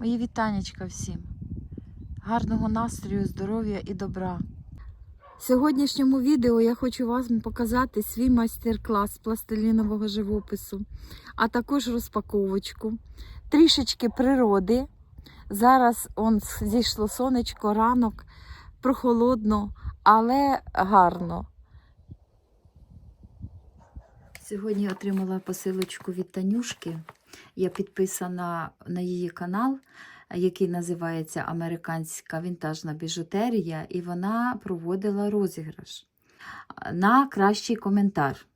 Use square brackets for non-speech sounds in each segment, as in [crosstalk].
Мої вітанечка всім. Гарного настрою, здоров'я і добра. В сьогоднішньому відео я хочу вам показати свій майстер-клас пластилінового живопису, а також розпаковочку, трішечки природи. Зараз он зійшло сонечко, ранок, прохолодно, але гарно. Сьогодні отримала посилочку від Танюшки. Я підписана на її канал, який називається Американська вінтажна біжутерія, і вона проводила розіграш на кращий коментар.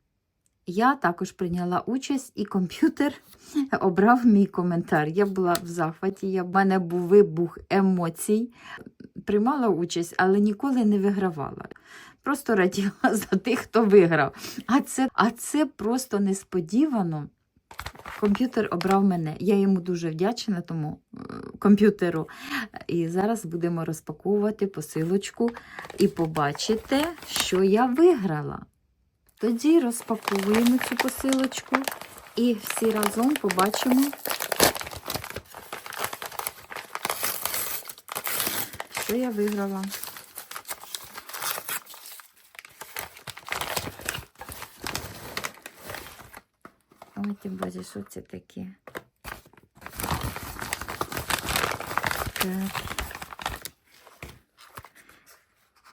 Я також прийняла участь, і комп'ютер [laughs] обрав мій коментар. Я була в захваті, я, в мене був вибух емоцій. Приймала участь, але ніколи не вигравала. Просто раділа [laughs] за тих, хто виграв. А це, а це просто несподівано. Комп'ютер обрав мене. Я йому дуже вдячна тому е, комп'ютеру. І зараз будемо розпаковувати посилочку і побачите, що я виграла. Тоді розпаковуємо цю посилочку і всі разом побачимо, що я виграла. Ой, ти що це таке? Так.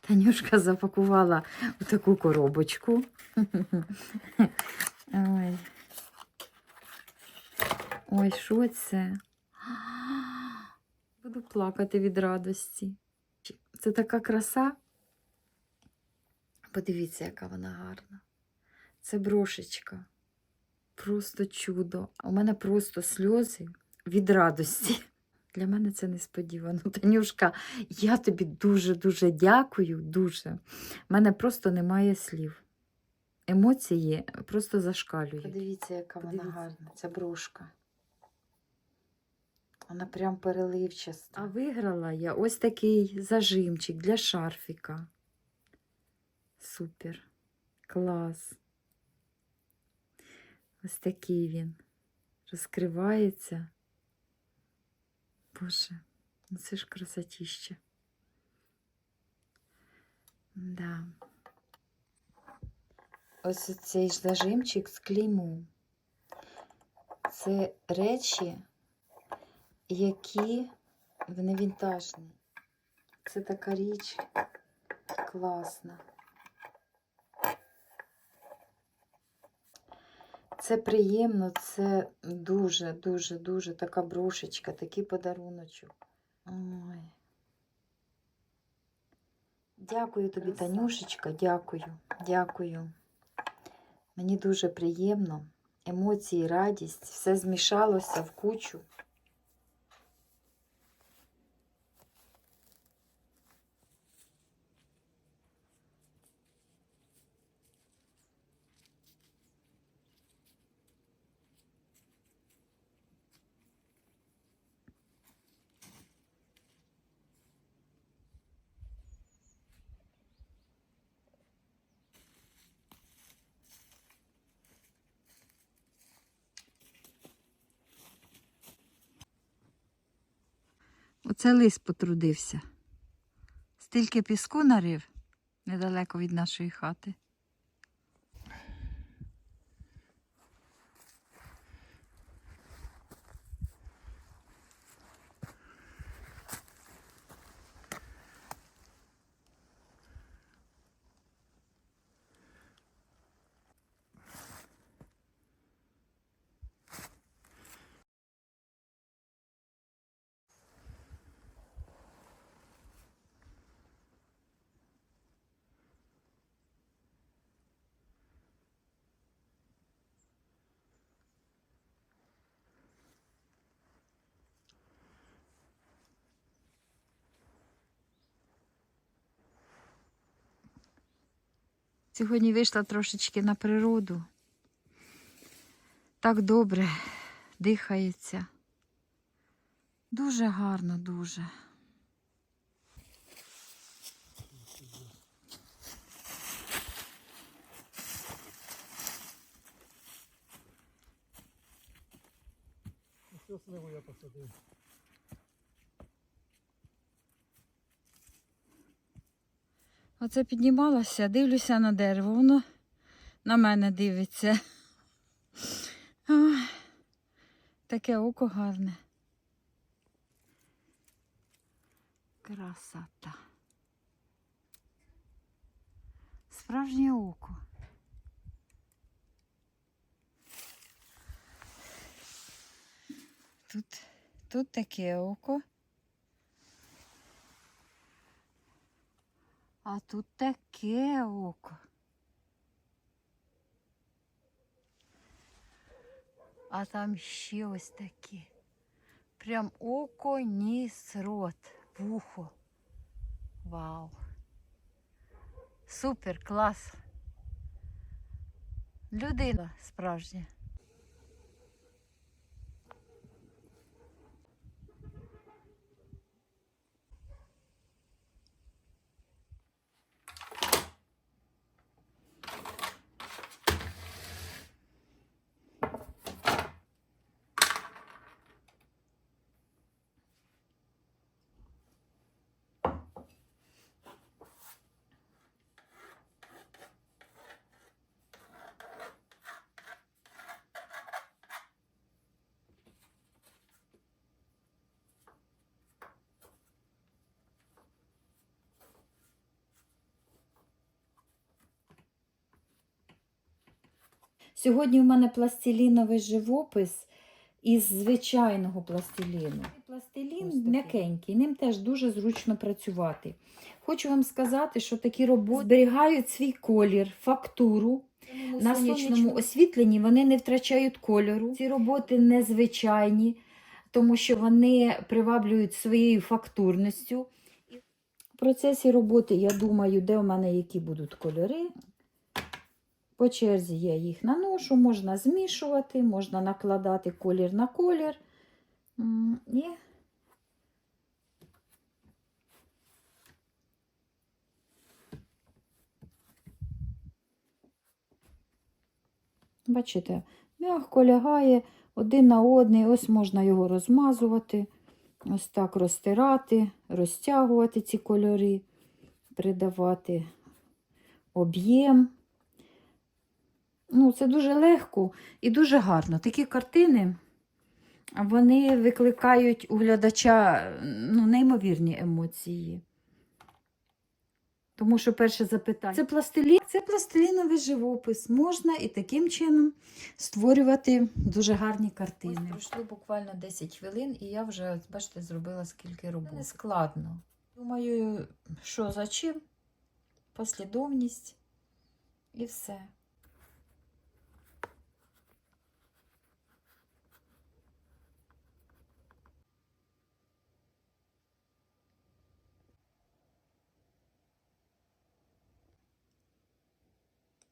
Танюшка запакувала у таку коробочку. [laughs] Ой. Ой, що це? Буду плакати від радості. Це така краса. Подивіться, яка вона гарна. Це брошечка. Просто чудо. У мене просто сльози від радості. Для мене це несподівано. [laughs] Танюшка, я тобі дуже-дуже дякую. Дуже. У мене просто немає слів. Емоції просто зашкалюють. Подивіться, яка вона гарна. Ця брошка. Вона прям переливчаста. А виграла я ось такий зажимчик для шарфіка. Супер. Клас. Ось такий він. Розкривається. Боже, ну це ж красотіще. Да. Ось цей ж зажимчик з клеймом. Це речі, які вони вінтажні. Це така річ класна. Це приємно, це дуже, дуже, дуже така брошечка, такий подаруночок. Ой. Дякую тобі, Танюшечка, дякую, дякую. Мені дуже приємно. Емоції, радість, все змішалося в кучу. Оце лис потрудився. Стільки піску нарив недалеко від нашої хати. Сьогодні вийшла трошечки на природу. Так добре дихається. Дуже гарно, дуже. Ось сливу я посадив. Оце піднімалася, дивлюся на дерево, воно на мене дивиться. Таке око гарне. Красота. Справжнє око. Тут, тут таке око. А тут таке око. А там ще ось таке. Прям око, ніс, рот, вухо. Вау. Супер, клас. Людина справжня. Сьогодні в мене пластиліновий живопис із звичайного пластиліну. Пластилін м'якенький, ним теж дуже зручно працювати. Хочу вам сказати, що такі роботи зберігають свій колір, фактуру. На сонячному освітленні вони не втрачають кольору. Ці роботи незвичайні, тому що вони приваблюють своєю фактурністю. В процесі роботи я думаю, де у мене які будуть кольори. По черзі я їх наношу, можна змішувати, можна накладати колір на колір. І бачите, м'яко лягає один на одний, ось можна його розмазувати, ось так розтирати, розтягувати ці кольори, придавати об'єм. Ну, це дуже легко і дуже гарно. Такі картини вони викликають у глядача ну, неймовірні емоції. Тому що перше запитання. Це пластилін, це пластиліновий живопис. Можна і таким чином створювати дуже гарні картини. Ось пройшло буквально 10 хвилин, і я вже, бачите, зробила скільки робот. Не складно. Думаю, що за чим? Послідовність і все.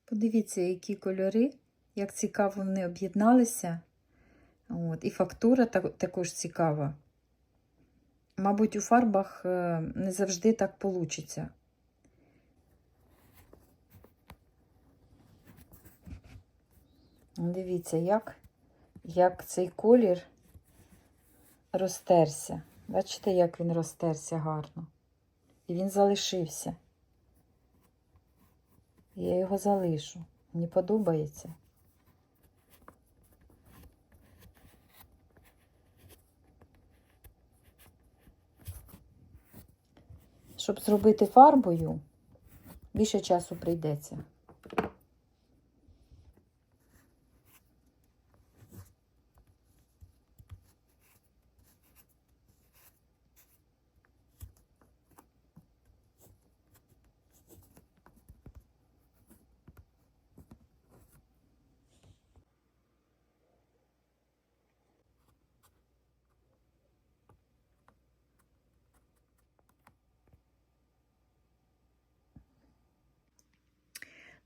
Подивіться, які кольори, як цікаво вони об'єдналися. От, І фактура так, також цікава. Мабуть, у фарбах е, не завжди так вийде. Дивіться, як, як цей колір розтерся. Бачите, як він розтерся гарно. І він залишився. Я його залишу. Мені подобається. Щоб зробити фарбою, більше часу прийдеться.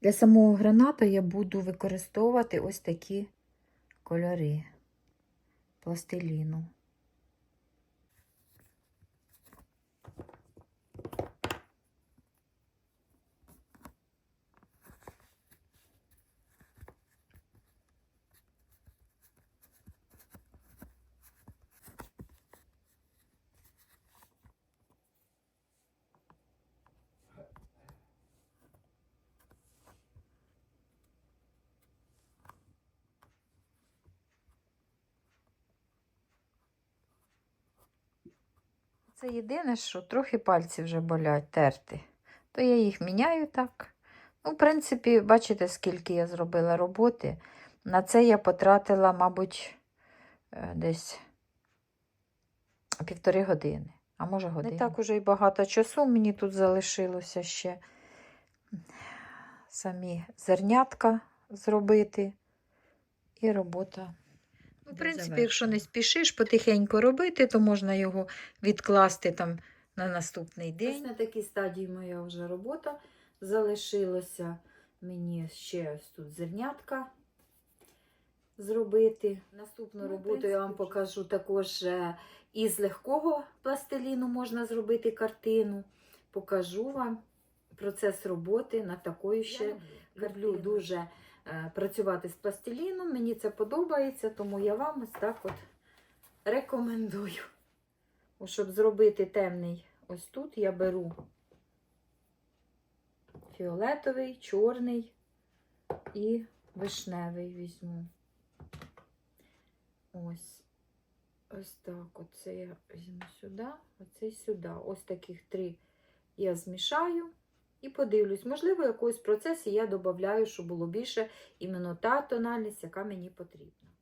Для самого граната я буду використовувати ось такі кольори пластиліну. Це єдине, що трохи пальці вже болять терти. То я їх міняю так. Ну, в принципі, бачите, скільки я зробила роботи. На це я потратила, мабуть, е, десь півтори години, а може годину. Не так уже й багато часу мені тут залишилося ще самі зернятка зробити і робота. В принципі, якщо не спішиш потихеньку робити, то можна його відкласти там на наступний день. Ось на такій стадії моя вже робота. Залишилося мені ще ось тут зернятка зробити. Наступну Ну, роботу я вам покажу також е, із легкого пластиліну можна зробити картину. Покажу вам процес роботи над такою ще. Люблю дуже е, працювати з пластиліном. Мені це подобається, тому я вам ось так от рекомендую. Щоб зробити темний ось тут, я беру фіолетовий, чорний і вишневий візьму. Ось. Ось так. Оце я візьму сюди, оце сюди. Ось таких три я змішаю і подивлюсь. Можливо, якийсь процес я додаю, щоб було більше іменно та тональність, яка мені потрібна.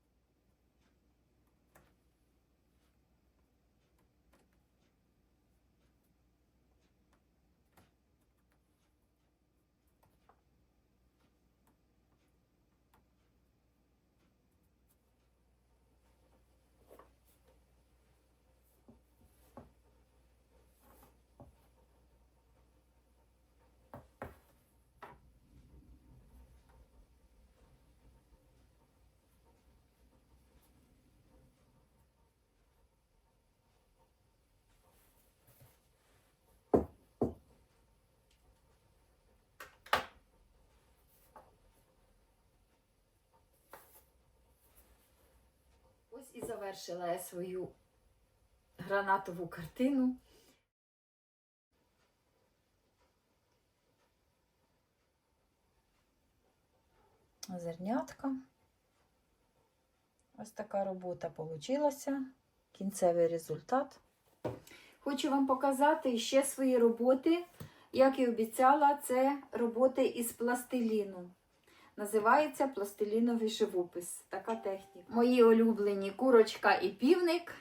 Ось і завершила я свою гранатову картину. Зернятка. Ось така робота вийшла. Кінцевий результат. Хочу вам показати ще свої роботи. Як і обіцяла, це роботи із пластиліну. Називається пластиліновий живопис. Така техніка. Мої улюблені курочка і півник.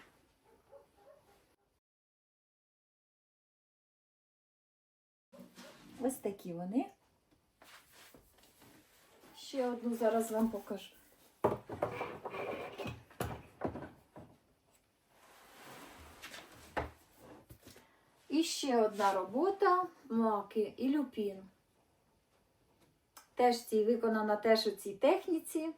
Ось такі вони. Ще одну зараз вам покажу. І ще одна робота маки і люпін. Теж ці виконана теж у цій техніці.